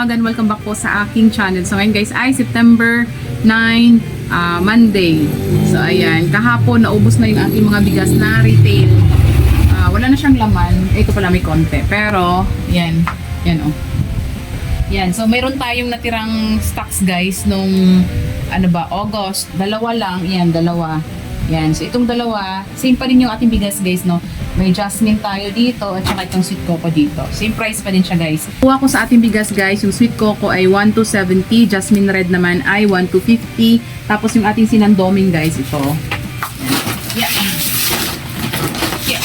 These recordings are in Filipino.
umaga and welcome back po sa aking channel. So ngayon guys ay September 9, ah, Monday. So ayan, kahapon naubos na yung aking mga bigas na retail. Ah, wala na siyang laman. Ito pala may konti. Pero, yan. Yan oh. Yan. So mayroon tayong natirang stocks guys nung ano ba, August. Dalawa lang. Yan, dalawa. Yan. So itong dalawa, same pa rin yung ating bigas guys, no? May jasmine tayo dito at saka itong sweet coco dito. Same price pa din siya guys. Kuha ko sa ating bigas guys, yung sweet coco ay 1,270, jasmine red naman ay 1,250. Tapos yung ating sinandoming guys, ito. Yan. Yeah.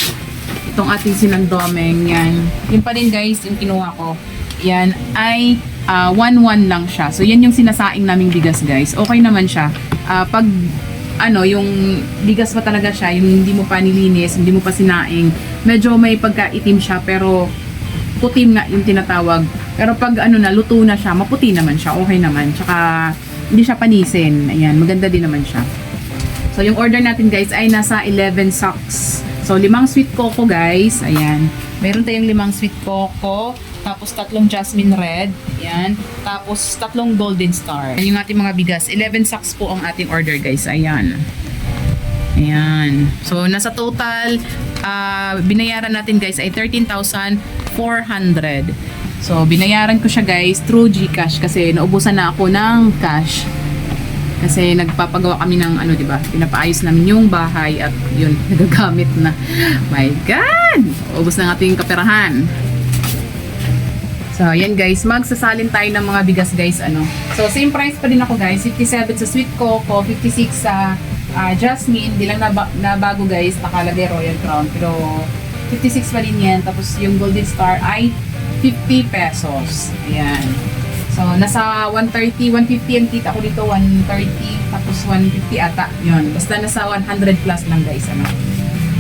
Itong ating sinandoming, yan. Yun pa din guys, yung kinuha ko. Yan ay ah, 1-1 lang siya. So yan yung sinasaing naming bigas guys. Okay naman siya. Ah, pag ano, yung bigas pa talaga siya, yung hindi mo pa nilinis, hindi mo pa sinaing, medyo may pagkaitim siya pero putim nga yung tinatawag. Pero pag ano na, luto na siya, maputi naman siya, okay naman. Tsaka hindi siya panisin. Ayan, maganda din naman siya. So, yung order natin guys ay nasa 11 socks. So, limang sweet coco guys. Ayan. Meron tayong limang sweet coco. Tapos, tatlong jasmine red. Ayan. Tapos, tatlong golden star. Ayan yung ating mga bigas. 11 socks po ang ating order guys. Ayan. Ayan. So, nasa total, ah, binayaran natin guys ay 13,400. So, binayaran ko siya guys through GCash kasi naubusan na ako ng cash. Kasi nagpapagawa kami ng ano, 'di ba? Pinapaayos namin yung bahay at yun nagagamit na. My god. Ubos na ng ating kaperahan. So, yan guys, magsasalin tayo ng mga bigas guys, ano. So, same price pa din ako guys, 57 sa sweet coco, 56 sa ah, jasmine, di lang naba- nabago guys, nakalagay royal crown, pero 56 pa din yan. Tapos yung golden star ay 50 pesos. Ayan. So, nasa 130, 150 ang kita ko dito, 130, tapos 150 ata. Yun. Basta nasa 100 plus lang guys, ano.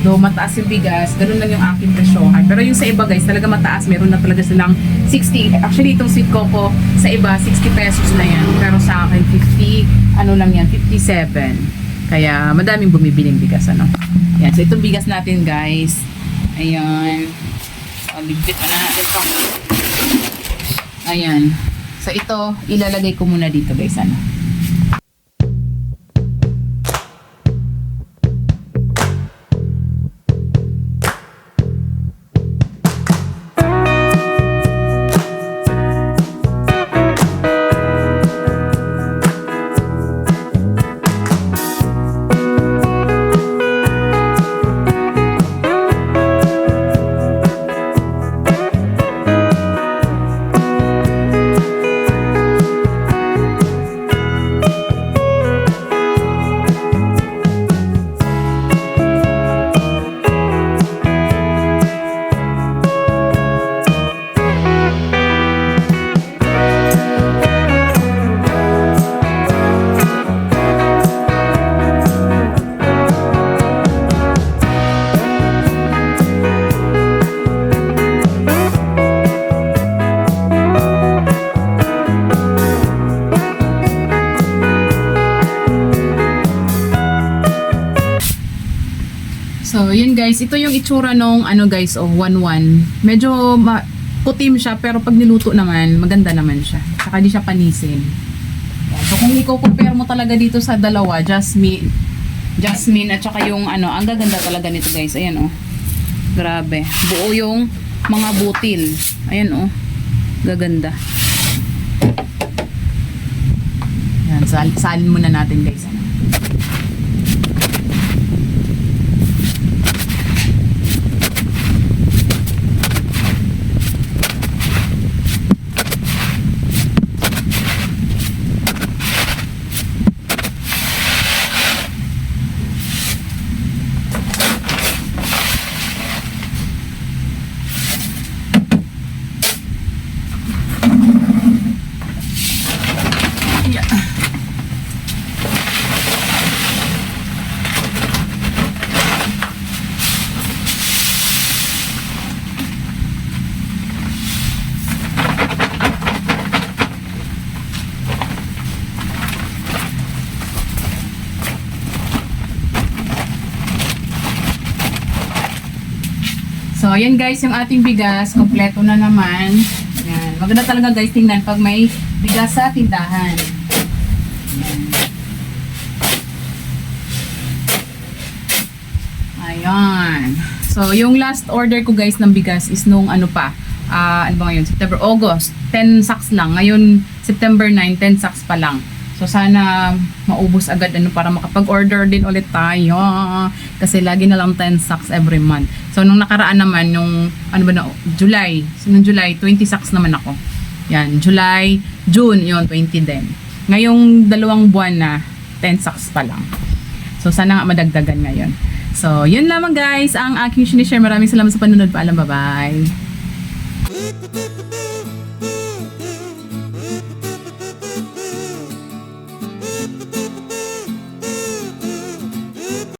Though mataas yung bigas, ganun lang yung aking presyohan. Pero yung sa iba guys, talaga mataas. Meron na talaga silang 60. Actually, itong sweet coco, sa iba, 60 pesos na yan. Pero sa akin, 50, ano lang yan, 57. Kaya madaming bumibiling bigas, ano. Yan, so itong bigas natin guys. Ayan. So, ligpit na natin to. Ayan. So ito, ilalagay ko muna dito guys, ano. So, yun guys, ito yung itsura nung ano guys, oh, 1-1. Medyo ma- putim siya, pero pag niluto naman, maganda naman siya. Saka di siya panisin. So, kung i-compare mo talaga dito sa dalawa, jasmine, jasmine at saka yung ano, ang gaganda talaga nito guys. Ayan oh. Grabe. Buo yung mga butil. Ayan oh. Gaganda. Yan, sal salin muna natin guys. So, ayan guys, yung ating bigas, kompleto na naman. Ayan. Maganda talaga guys tingnan pag may bigas sa tindahan. Ayan. Ayan. So, yung last order ko guys ng bigas is nung ano pa, ah ano ba ngayon? September, August. 10 sacks lang. Ngayon, September 9, 10 sacks pa lang. So, sana maubos agad ano para makapag-order din ulit tayo. Kasi lagi na lang 10 sacks every month. So, nung nakaraan naman, nung ano ba na, July. So, nung July, 20 sacks naman ako. Yan, July, June, yon 20 din. Ngayong dalawang buwan na, 10 sacks pa lang. So, sana nga madagdagan ngayon. So, yun lamang guys, ang aking sinishare. Maraming salamat sa panunod. Paalam, bye-bye.